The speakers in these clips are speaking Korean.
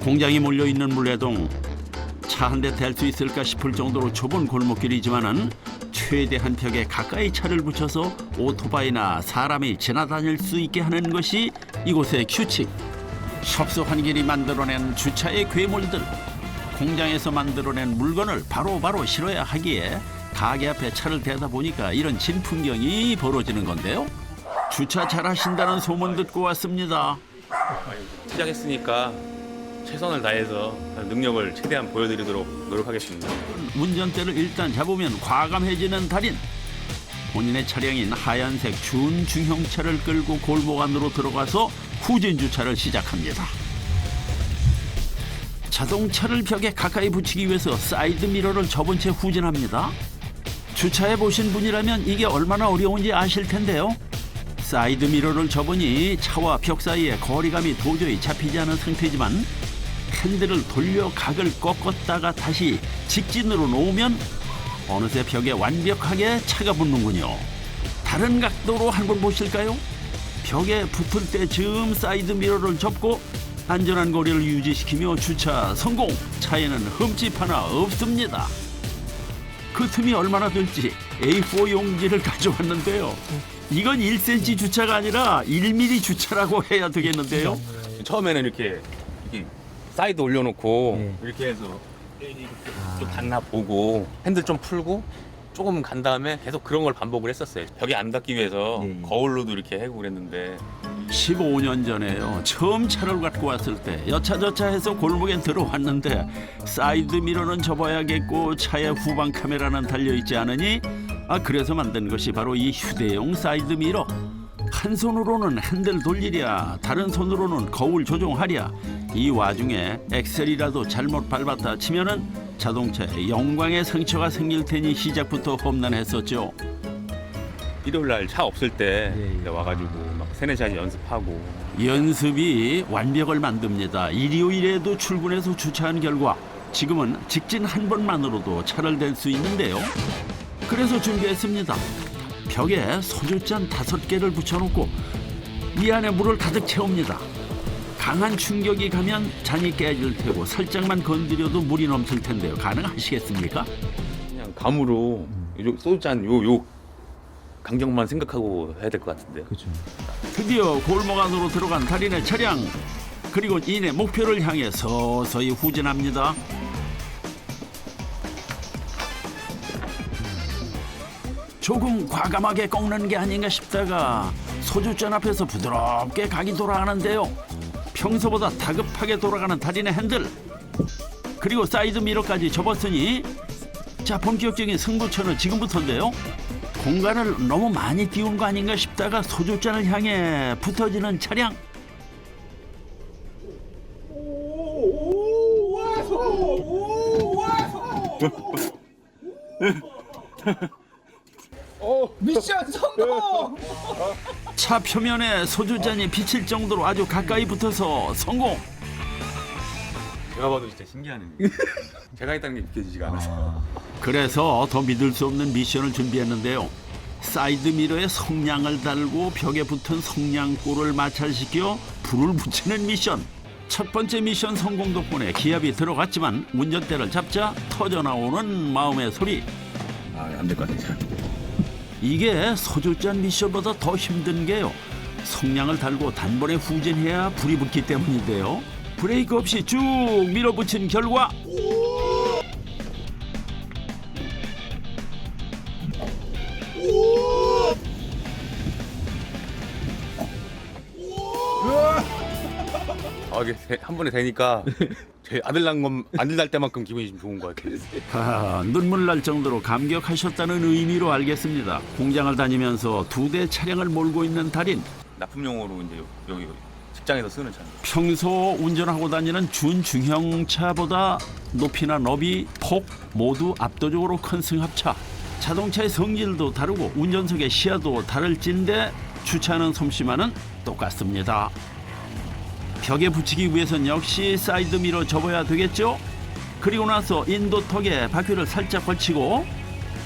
공장이 몰려 있는 물레동 차 한 대 댈 수 있을까 싶을 정도로 좁은 골목길이지만은 최대한 벽에 가까이 차를 붙여서 오토바이나 사람이 지나다닐 수 있게 하는 것이 이곳의 규칙. 협소한 길이 만들어낸 주차의 괴물들. 공장에서 만들어낸 물건을 바로바로 실어야 하기에 가게 앞에 차를 대다 보니까 이런 진풍경이 벌어지는 건데요. 주차 잘하신다는 소문 듣고 왔습니다. 시작했으니까 최선을 다해서 능력을 최대한 보여드리도록 노력하겠습니다. 운전대를 일단 잡으면 과감해지는 달인. 본인의 차량인 하얀색 준중형차를 끌고 골목 안으로 들어가서 후진 주차를 시작합니다. 자동차를 벽에 가까이 붙이기 위해서 사이드 미러를 접은 채 후진합니다. 주차해 보신 분이라면 이게 얼마나 어려운지 아실 텐데요. 사이드 미러를 접으니 차와 벽 사이에 거리감이 도저히 잡히지 않은 상태지만 핸들을 돌려 각을 꺾었다가 다시 직진으로 놓으면 어느새 벽에 완벽하게 차가 붙는군요. 다른 각도로 한번 보실까요? 벽에 붙을 때 즈음 사이드 미러를 접고 안전한 거리를 유지시키며 주차 성공. 차에는 흠집 하나 없습니다. 그 틈이 얼마나 될지 A4 용지를 가져왔는데요. 이건 1cm 주차가 아니라 1mm 주차라고 해야 되겠는데요. 처음에는 이렇게, 이렇게 사이드 올려놓고 네. 이렇게 해서 이렇게 좀 닿나 보고 핸들 좀 풀고 조금 간 다음에 계속 그런 걸 반복을 했었어요. 벽에 안 닿기 위해서 네. 거울로도 이렇게 해고 그랬는데 15년 전에요. 처음 차를 갖고 왔을 때 여차저차 해서 골목에 들어왔는데 사이드 미러는 접어야겠고 차에 후방 카메라는 달려 있지 않으니 아 그래서 만든 것이 바로 이 휴대용 사이드 미러. 한 손으로는 핸들 돌리랴 다른 손으로는 거울 조종하랴 이 와중에 엑셀이라도 잘못 밟았다 치면은 자동차에 영광의 상처가 생길 테니 시작부터 험난했었죠. 일요일 날 차 없을 때 예, 예. 이제 와가지고 막 세네 시간 연습하고 연습이 완벽을 만듭니다. 일요일에도 출근해서 주차한 결과 지금은 직진 한 번만으로도 차를 댈 수 있는데요. 그래서 준비했습니다. 벽에 소주잔 다섯 개를 붙여놓고 이 안에 물을 가득 채웁니다. 강한 충격이 가면 잔이 깨질 테고 살짝만 건드려도 물이 넘칠 텐데요. 가능하시겠습니까? 그냥 감으로 요 소주잔 요, 요 간격만 생각하고 해야 될 것 같은데 그렇죠. 드디어 골목 안으로 들어간 달인의 차량 그리고 이내 목표를 향해 서서히 후진합니다. 조금 과감하게 꺾는 게 아닌가 싶다가 소주잔 앞에서 부드럽게 각이 돌아가는데요. 평소보다 다급하게 돌아가는 달인의 핸들 그리고 사이드 미러까지 접었으니 자 본격적인 승부처는 지금부터인데요. 공간을 너무 많이 띄운 거 아닌가 싶다가 소주잔을 향해 붙어지는 차량 미션 성공! 차 표면에 소주잔이 비칠 정도로 아주 가까이 붙어서 성공. 제가 봐도 진짜 신기하네요. 제가 했다는 게 믿겨지지가 않아서. 그래서 더 믿을 수 없는 미션을 준비했는데요. 사이드 미러에 성냥을 달고 벽에 붙은 성냥골을 마찰시켜 불을 붙이는 미션. 첫 번째 미션 성공 덕분에 기압이 들어갔지만 운전대를 잡자 터져나오는 마음의 소리. 아 안 될 것 같아요 이게 소주잔 미션보다 더 힘든 게요. 성냥을 달고 단번에 후진해야 불이 붙기 때문인데요. 브레이크 없이 쭉 밀어붙인 결과 아 이게 대- 한 번에 되니까 제 아들 난건 아들 날 때만큼 기분이 좀 좋은 것 같아요 하, 눈물 날 정도로 감격하셨다는 의미로 알겠습니다. 공장을 다니면서 두 대 차량을 몰고 있는 달인. 납품용으로 이제 여기 직장에서 쓰는 차 평소 운전하고 다니는 준중형차보다 높이나 너비, 폭 모두 압도적으로 큰 승합차. 자동차의 성질도 다르고 운전석의 시야도 다를진데 주차하는 솜씨만은 똑같습니다. 벽에 붙이기 위해선 역시 사이드 미러 접어야 되겠죠? 그리고 나서 인도턱에 바퀴를 살짝 걸치고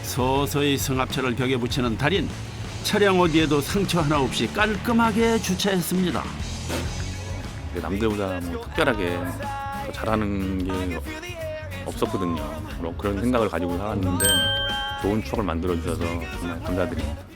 서서히 승합차를 벽에 붙이는 달인. 차량 어디에도 상처 하나 없이 깔끔하게 주차했습니다. 남들보다 뭐 특별하게 더 잘하는 게 없었거든요. 그런- 그런 생각을 가지고 살았는데 좋은 추억을 만들어 주셔서 정말 감사드립니다.